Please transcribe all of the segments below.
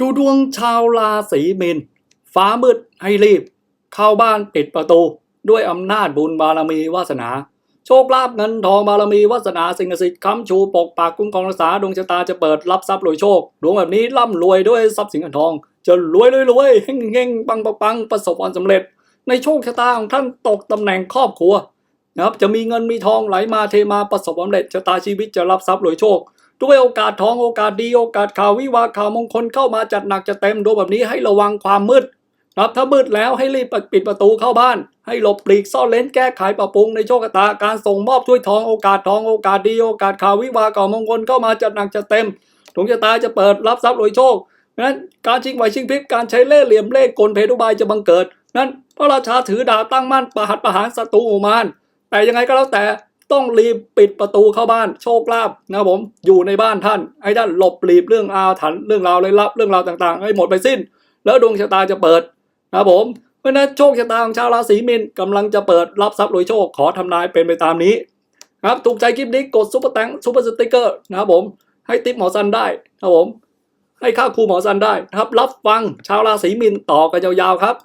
ดูดวงชาวราศีมีนฟ้ามืดให้รีบ เข้าบ้านปิดประตู ด้วยอำนาจบุญบารมีวาสนา โชคลาภเงินทองบารมีวาสนาสิ่งศักดิ์สิทธิ์ค้ำชูปกปักคุ้มครองรักษาดวงชะตาจะเปิดรับทรัพย์รวยโชค ดวงแบบนี้ร่ำรวยด้วยทรัพย์สินเงินทอง จะรวยรวยรวยเฮงเฮงปังปังปังประสบความสำเร็จ ในโชคชะตาของท่านตกตำแหน่งครอบครัวนะครับจะมีเงินมีทองไหลมาเทมาประสบความสำเร็จชะตาชีวิตจะรับทรัพย์รวยโชค ด้วยโอกาสทองโอกาสดีโอกาสข่าววิวาข่าวมงคลเข้ามาจัดหนักจะเต็มดวงแบบนี้ให้ระวังความมืดนะครับถ้ามืดแล้วให้รีบปิดประตูเข้าบ้าน ให้หลบปลีกซ่อนเลนแก้ไขปรับปรุงในโชคชะตาการส่งมอบถ้วยทองโอกาสทองโอกาสดีโอกาสข่าววิวาข่าวมงคลเข้ามาจัดหนักจะเต็มดวงชะตาจะเปิดรับทรัพย์รวยโชคนั้นการชิงไหวชิงพริบการใช้เล่ห์เหลี่ยมเล่ห์กลเพทุบายจะบังเกิด นั้นพระราชาถือดาบตั้งมั่นประหัตประหารศัตรูอุมานแต่ยังไงก็แล้วแต่ ต้องรีบปิดประตูเข้าบ้านโชคลาภนะครับผมอยู่ในบ้านท่านให้ท่านหลบหลีบเรื่องอาถรรพ์เรื่องราวเลยลับเรื่องราวต่างๆ ให้หมดไปสิ้น แล้วดวงชะตาจะเปิดนะครับผมเพราะฉะนั้นโชคชะตาของชาวราศีมีนกำลังจะเปิดรับทรัพย์รวยโชคขอทำนายเป็นไปตามนี้ครับถูกใจคลิปนี้กดซุปเปอร์แตงซุปเปอร์สติกเกอร์นะครับผมให้ติปหมอซันได้นะครับผมให้ค่าครูหมอซันได้นะครับรับฟังชาวราศีมีนต่อกันยาวๆครับ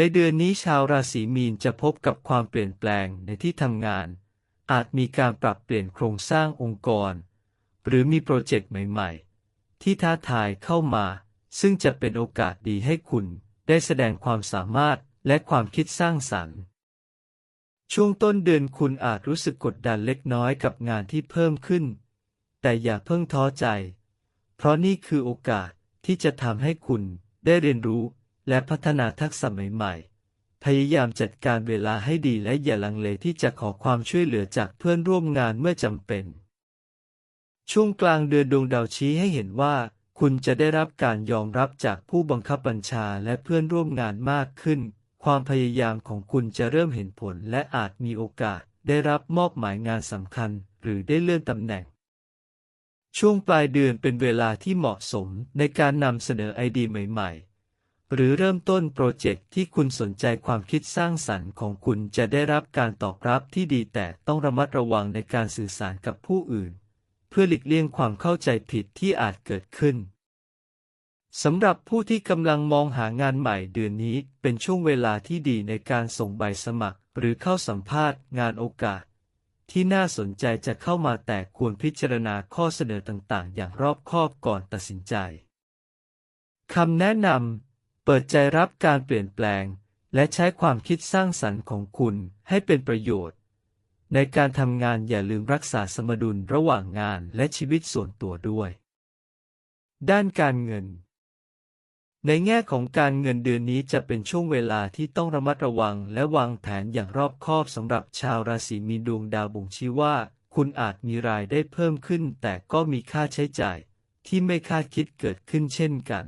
ในเดือนนี้ชาวราศีมีนจะพบกับความเปลี่ยนแปลงในที่ทำงาน อาจมีการปรับเปลี่ยนโครงสร้างองค์กร หรือมีโปรเจกต์ใหม่ ๆ ที่ท้าทายเข้ามา ซึ่งจะเป็นโอกาสดีให้คุณได้แสดงความสามารถและความคิดสร้างสรรค์ ช่วงต้นเดือนคุณอาจรู้สึกกดดันเล็กน้อยกับงานที่เพิ่มขึ้น แต่อย่าเพิ่งท้อใจ เพราะนี่คือโอกาสที่จะทำให้คุณได้เรียนรู้ และพัฒนาทักษะใหม่ๆ พยายามจัดการเวลาให้ดีและอย่าลังเลที่จะขอความช่วยเหลือจากเพื่อนร่วมงานเมื่อจำเป็น ช่วงกลางเดือนดวงดาวชี้ให้เห็นว่า คุณจะได้รับการยอมรับจากผู้บังคับบัญชาและเพื่อนร่วมงานมากขึ้น ความพยายามของคุณจะเริ่มเห็นผลและอาจมีโอกาส ได้รับมอบหมายงานสำคัญ หรือได้เลื่อนตำแหน่งช่วงปลายเดือนเป็นเวลาที่เหมาะสมในการนำเสนอไอเดียใหม่ๆ หรือเริ่มต้นโปรเจกต์ที่คุณสนใจความคิดสร้างสรรค์ของคุณจะได้รับการตอบรับที่ดีแต่ต้องระมัดระวังในการสื่อสารกับผู้อื่น เพื่อหลีกเลี่ยงความเข้าใจผิดที่อาจเกิดขึ้นสำหรับผู้ที่กำลังมองหางานใหม่เดือนนี้เป็นช่วงเวลาที่ดีในการส่งใบสมัคร หรือเข้าสัมภาษณ์งานโอกาส ที่น่าสนใจจะเข้ามาแต่ควรพิจารณาข้อเสนอต่างๆ อย่างรอบคอบก่อนตัดสินใจคำแนะนำ เปิดใจรับการเปลี่ยนแปลง และใช้ความคิดสร้างสรรค์ของคุณให้เป็นประโยชน์ ในการทำงานอย่าลืมรักษาสมดุลระหว่างงานและชีวิตส่วนตัวด้วย ด้านการเงิน ในแง่ของการเงินเดือนนี้จะเป็นช่วงเวลาที่ต้องระมัดระวังและวางแผนอย่างรอบคอบสำหรับชาวราศีมีนดวงดาวบ่งชี้ว่า คุณอาจมีรายได้เพิ่มขึ้น แต่ก็มีค่าใช้จ่ายที่ไม่คาดคิดเกิดขึ้นเช่นกัน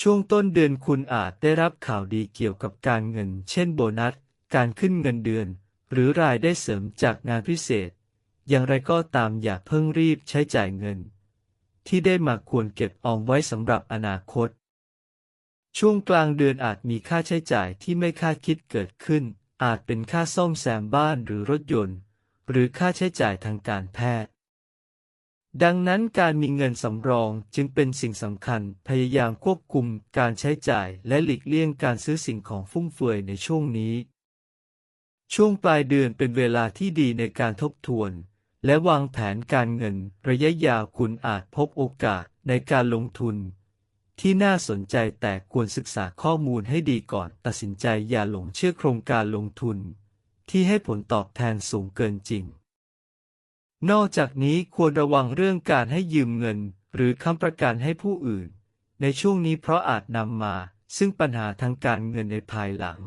ช่วงต้นเดือนคุณอาจได้รับข่าวดีเกี่ยวกับการเงิน เช่นโบนัส การขึ้นเงินเดือน หรือรายได้เสริมจากงานพิเศษ อย่างไรก็ตามอย่าเพิ่งรีบใช้จ่ายเงิน ที่ได้มาควรเก็บออมไว้สำหรับอนาคต ช่วงกลางเดือนอาจมีค่าใช้จ่ายที่ไม่คาดคิดเกิดขึ้น อาจเป็นค่าซ่อมแซมบ้านหรือรถยนต์ หรือค่าใช้จ่ายทางการแพทย์ ดังนั้นการมีเงินสำรองจึงเป็นสิ่งสำคัญ พยายามควบคุมการใช้จ่ายและหลีกเลี่ยงการซื้อสิ่งของฟุ่มเฟือยในช่วงนี้ ช่วงปลายเดือนเป็นเวลาที่ดีในการทบทวน และวางแผนการเงินระยะยาวคุณอาจพบโอกาสในการลงทุน ที่น่าสนใจแต่ควรศึกษาข้อมูลให้ดีก่อนตัดสินใจอย่าหลงเชื่อโครงการลงทุน ที่ให้ผลตอบแทนสูงเกินจริง นอกจากนี้ควรระวังเรื่องการให้ยืมเงิน หรือค้ำประกันให้ผู้อื่น ในช่วงนี้เพราะอาจนำมา ซึ่งปัญหาทางการเงินในภายหลัง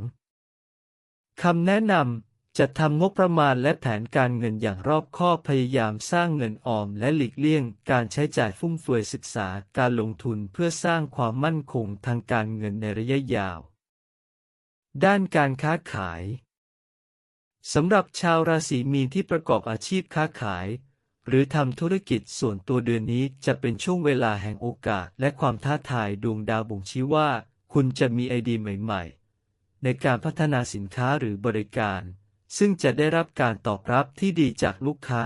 คำแนะนำจะทำงบประมาณและแผนการเงินอย่างรอบคอบพยายามสร้างเงินออมและหลีกเลี่ยง การใช้จ่ายฟุ่มเฟือยศึกษาการลงทุนเพื่อสร้างความมั่นคงทางการเงินในระยะยาว ด้านการค้าขาย สำหรับชาวราศีมีนที่ประกอบอาชีพค้าขาย หรือทำธุรกิจส่วนตัวเดือนนี้จะเป็นช่วงเวลาแห่งโอกาสและความท้าทายดวงดาวบ่งชี้ว่า คุณจะมีไอเดียใหม่ๆ ในการพัฒนาสินค้าหรือบริการ ซึ่งจะได้รับการตอบรับที่ดีจากลูกค้า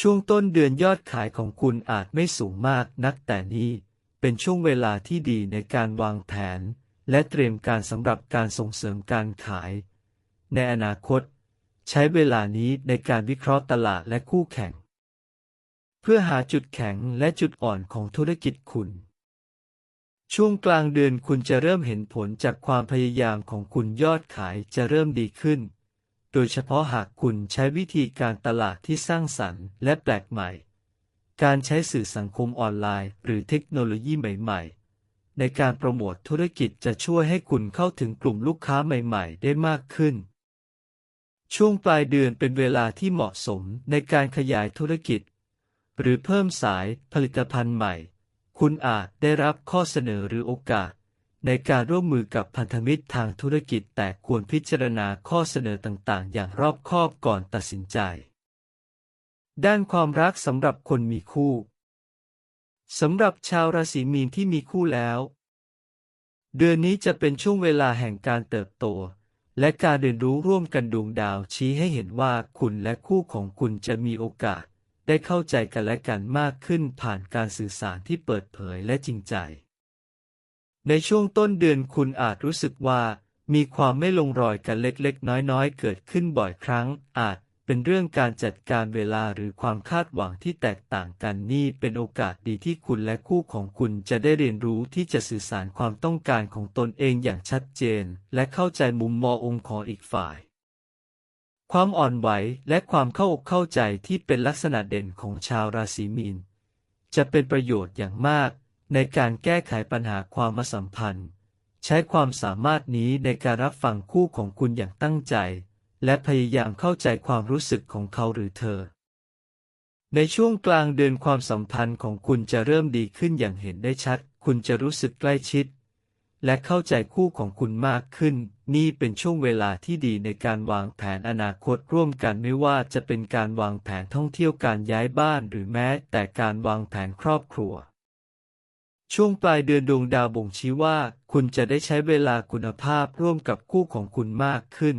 ช่วงต้นเดือนยอดขายของคุณอาจไม่สูงมากนักแต่นี้เป็นช่วงเวลาที่ดีในการวางแผน และเตรียมการสำหรับการส่งเสริมการขาย ในอนาคต ใช้เวลานี้ในการวิเคราะห์ตลาดและคู่แข่ง เพื่อหาจุดแข็งและจุดอ่อนของธุรกิจคุณ ช่วงกลางเดือนคุณจะเริ่มเห็นผลจากความพยายามของคุณยอดขายจะเริ่มดีขึ้น โดยเฉพาะหากคุณใช้วิธีการตลาดที่สร้างสรรค์และแปลกใหม่ การใช้สื่อสังคมออนไลน์ หรือเทคโนโลยีใหม่ ๆในการโปรโมทธุรกิจจะช่วยให้คุณเข้าถึงกลุ่มลูกค้าใหม่ ๆ ได้มากขึ้น ช่วงปลายเดือนเป็นเวลาที่เหมาะสมในการขยายธุรกิจ หรือเพิ่มสายผลิตภัณฑ์ใหม่ คุณอาจได้รับข้อเสนอหรือโอกาส ในการร่วมมือกับพันธมิตรทางธุรกิจแต่ควรพิจารณาข้อเสนอต่างๆ อย่างรอบคอบก่อนตัดสินใจ ด้านความรักสำหรับคนมีคู่สำหรับชาวราศีมีนที่มีคู่แล้ว เดือนนี้จะเป็นช่วงเวลาแห่งการเติบโต และการเรียนรู้ร่วมกันดวงดาวชี้ให้เห็นว่าคุณและคู่ของคุณจะมีโอกาส ได้เข้าใจกันและกันมากขึ้นผ่านการสื่อสารที่เปิดเผยและจริงใจ ในช่วงต้นเดือนคุณอาจรู้สึกว่า มีความไม่ลงรอยกันเล็กๆ น้อยๆ เกิดขึ้นบ่อยครั้งอาจ เป็นเรื่องการจัดการเวลาหรือความคาดหวังที่แตกต่างกันนี่เป็นโอกาสดีที่คุณและคู่ของคุณจะได้เรียนรู้ที่จะสื่อสารความต้องการของตนเองอย่างชัดเจน และเข้าใจมุมมององค์ของอีกฝ่าย ความอ่อนไหวและความเข้าอกเข้าใจที่เป็นลักษณะเด่นของชาวราศีมีน จะเป็นประโยชน์อย่างมาก ในการแก้ไขปัญหาความมสัมพันธ์ ใช้ความสามารถนี้ในการรับฟังคู่ของคุณอย่างตั้งใจ และพยายามเข้าใจความรู้สึกของเขาหรือเธอ ในช่วงกลางเดือนความสัมพันธ์ของคุณจะเริ่มดีขึ้นอย่างเห็นได้ชัด คุณจะรู้สึกใกล้ชิด และเข้าใจคู่ของคุณมากขึ้น นี่เป็นช่วงเวลาที่ดีในการวางแผนอนาคตร่วมกันไม่ว่าจะเป็นการวางแผนท่องเที่ยวการย้ายบ้านหรือแม้แต่การวางแผนครอบครัวช่วงปลายเดือนดวงดาวบ่งชี้ว่า คุณจะได้ใช้เวลาคุณภาพร่วมกับคู่ของคุณมากขึ้น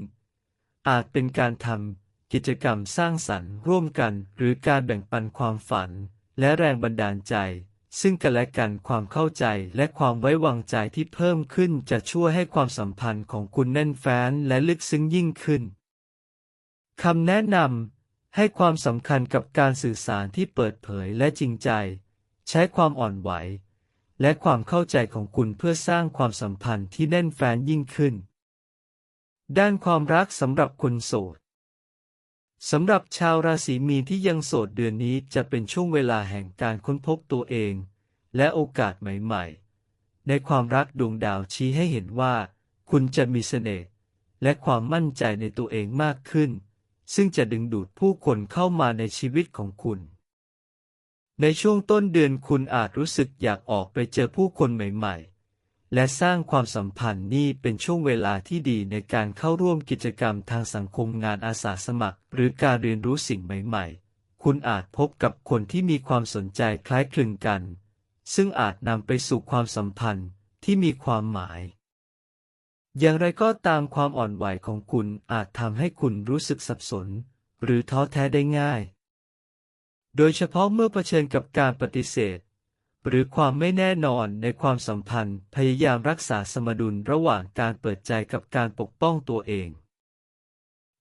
อาจเป็นการทำกิจกรรมสร้างสรรค์ร่วมกัน หรือการแบ่งปันความฝัน และแรงบันดาลใจ ซึ่งกันและกันความเข้าใจและความไว้วางใจที่เพิ่มขึ้นจะช่วยให้ความสัมพันธ์ของคุณแน่นแฟ้นและลึกซึ้งยิ่งขึ้นคำแนะนำให้ความสำคัญกับการสื่อสารที่เปิดเผยและจริงใจ ใช้ความอ่อนไหว และความเข้าใจของคุณเพื่อสร้างความสัมพันธ์ที่แน่นแฟ้นยิ่งขึ้น ด้านความรักสำหรับคนโสดสำหรับชาวราศีมีนที่ยังโสดเดือนนี้จะเป็นช่วงเวลาแห่งการค้นพบตัวเอง และโอกาสใหม่ๆ ในความรักดวงดาวชี้ให้เห็นว่า คุณจะมีเสน่ห์และความมั่นใจในตัวเองมากขึ้น ซึ่งจะดึงดูดผู้คนเข้ามาในชีวิตของคุณ ในช่วงต้นเดือนคุณอาจรู้สึกอยากออกไปเจอผู้คนใหม่ๆ และสร้างความสัมพันธ์นี่เป็นช่วงเวลาที่ดีในการเข้าร่วมกิจกรรมทางสังคมงานอาสาสมัคร หรือการเรียนรู้สิ่งใหม่ๆ คุณอาจพบกับคนที่มีความสนใจคล้ายคลึงกัน ซึ่งอาจนำไปสู่ความสัมพันธ์ที่มีความหมาย อย่างไรก็ตามความอ่อนไหวของคุณอาจทำให้คุณรู้สึกสับสน หรือท้อแท้ได้ง่าย โดยเฉพาะเมื่อเผชิญกับการปฏิเสธ หรือความไม่แน่นอนในความสัมพันธ์ พยายามรักษาสมดุลระหว่างการเปิดใจกับการปกป้องตัวเอง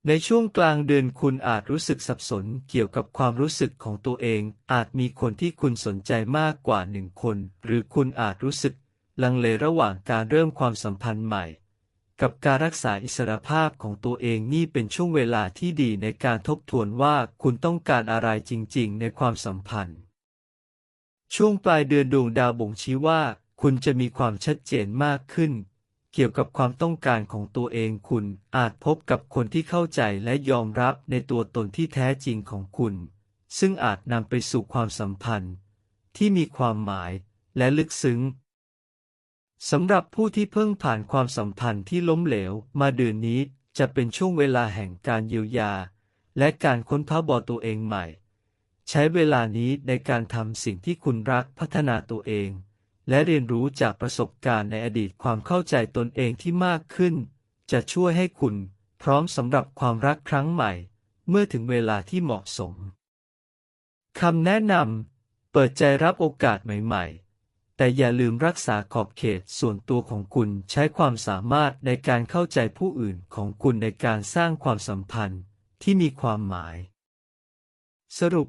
ในช่วงกลางเดือนคุณอาจรู้สึกสับสนเกี่ยวกับความรู้สึกของตัวเอง อาจมีคนที่คุณสนใจมากกว่าหนึ่งคน หรือคุณอาจรู้สึกลังเลระหว่างการเริ่มความสัมพันธ์ใหม่ กับการรักษาอิสรภาพของตัวเองนี่เป็นช่วงเวลาที่ดีในการทบทวนว่าคุณต้องการอะไรจริง ๆ ในความสัมพันธ์ ช่วงปลายเดือนดวงดาวบ่งชี้ว่า คุณจะมีความชัดเจนมากขึ้น เกี่ยวกับความต้องการของตัวเองคุณอาจพบกับคนที่เข้าใจและยอมรับในตัวตนที่แท้จริงของคุณ ซึ่งอาจนำไปสู่ความสัมพันธ์ ที่มีความหมายและลึกซึ้งสำหรับผู้ที่เพิ่งผ่านความสัมพันธ์ที่ล้มเหลว มาเดือนนี้จะเป็นช่วงเวลาแห่งการเยียวยา และการค้นพบตัวเองใหม่ ใช้เวลานี้ในการทำสิ่งที่คุณรักพัฒนาตัวเอง และเรียนรู้จากประสบการณ์ในอดีตความเข้าใจตนเองที่มากขึ้น จะช่วยให้คุณพร้อมสำหรับความรักครั้งใหม่ เมื่อถึงเวลาที่เหมาะสมคำแนะนำเปิดใจรับโอกาสใหม่ๆ แต่อย่าลืมรักษาขอบเขตส่วนตัวของคุณใช้ความสามารถในการเข้าใจผู้อื่นของคุณในการสร้างความสัมพันธ์ที่มีความหมาย สรุป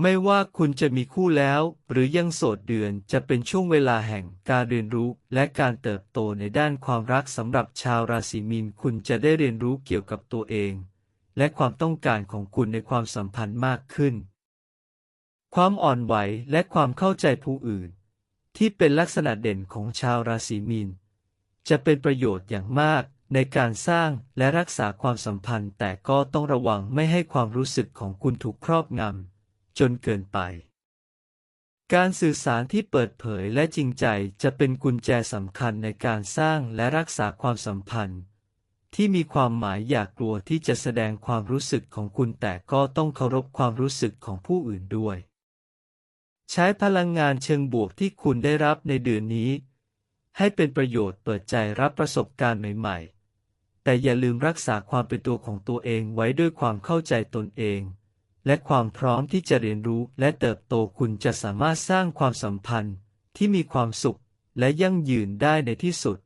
ไม่ว่าคุณจะมีคู่แล้ว หรือยังโสดเดือนจะเป็นช่วงเวลาแห่งการเรียนรู้และการเติบโตในด้านความรักสำหรับชาวราศีมีนคุณจะได้เรียนรู้เกี่ยวกับตัวเอง และความต้องการของคุณในความสัมพันธ์มากขึ้น ความอ่อนไหวและความเข้าใจผู้อื่น ที่เป็นลักษณะเด่นของชาวราศีมีนจะเป็นประโยชน์อย่างมากในการสร้างและรักษาความสัมพันธ์ แต่ก็ต้องระวังไม่ให้ความรู้สึกของคุณถูกครอบงำ จนเกินไป การสื่อสารที่เปิดเผยและจริงใจจะเป็นกุญแจสำคัญในการสร้างและรักษาความสัมพันธ์ ที่มีความหมายอย่ากกลัวที่จะแสดงความรู้สึกของคุณแต่ก็ต้องเคารพความรู้สึกของผู้อื่นด้วย ใช้พลังงานเชิงบวกที่คุณได้รับในเดือนนี้ ให้เป็นประโยชน์เปิดใจรับประสบการณ์ใหม่ ๆ แต่อย่าลืมรักษาความเป็นตัวของตัวเองไว้ด้วยความเข้าใจตนเอง และความพร้อมที่จะเรียนรู้และเติบโตคุณจะสามารถสร้างความสัมพันธ์ที่มีความสุขและยั่งยืนได้ในที่สุด